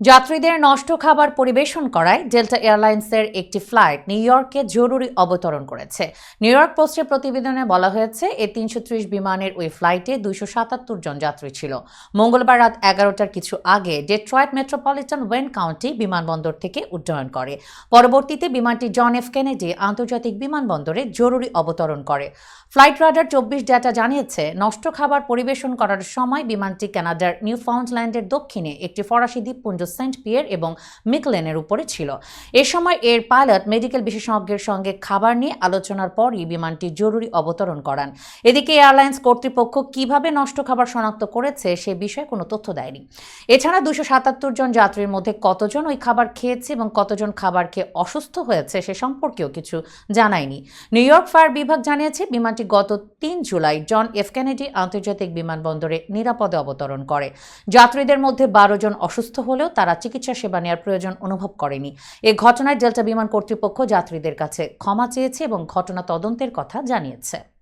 যাত্রীদের নষ্ট খাবার পরিবেশন করায় ডেল্টা এয়ারলাইন্সের একটি ফ্লাইট নিউ ইয়র্কে জরুরি অবতরণ করেছে। নিউ ইয়র্ক পোস্টের প্রতিবেদনে বলা হয়েছে এই তিনশো বিমানের ওই ফ্লাইটে দুইশো সাতাত্তর জন যাত্রী ছিল। মঙ্গলবার রাত এগারোটার কিছু আগে ডেট্রয়েট মেট্রোপলিটন ওয়েন কাউন্টি বিমানবন্দর থেকে উড্ডয়ন করে। পরবর্তীতে বিমানটি জন এফ কেনেডি আন্তর্জাতিক বিমানবন্দরে জরুরি অবতরণ করে। ফ্লাইট রাডার চব্বিশ ডেটা জানিয়েছে, নষ্ট খাবার পরিবেশন করার সময় বিমানটি কানাডার নিউ ফাউন্ডল্যান্ডের দক্ষিণে একটি ফরাসি দ্বীপপুঞ্জ সেন্ট পিয়ের এবং মিকলেনের উপরে ছিল। এ সময় এর পাইলট মেডিকেল বিশেষজ্ঞের সঙ্গে খাবার নিয়ে আলোচনার পরই বিমানটি জরুরি অবতরণ করান। এদিকে এয়ারলাইন্স কর্তৃপক্ষ কীভাবে নষ্ট খাবার শনাক্ত করেছে সে বিষয়ে কোনো তথ্য দেয়নি। এছাড়া দুশো সাতাত্তর জন যাত্রীর মধ্যে কতজন ওই খাবার খেয়েছে এবং কতজন খাবার খেয়ে অসুস্থ হয়েছে সে সম্পর্কেও কিছু জানায়নি। নিউ ইয়র্ক ফায়ার বিভাগ জানিয়েছে, বিমানটি গত তিন জুলাই জন এফ কেনেডি আন্তর্জাতিক বিমানবন্দরে নিরাপদে অবতরণ করে। যাত্রীদের মধ্যে বারো জন অসুস্থ হলেও তারা চিকিৎসা সেবা নেওয়ার প্রয়োজন অনুভব করেনি। এ ঘটনায় ডেল্টা বিমান কর্তৃপক্ষ যাত্রীদের কাছে ক্ষমা চেয়েছে এবং ঘটনা তদন্তের কথা জানিয়েছে।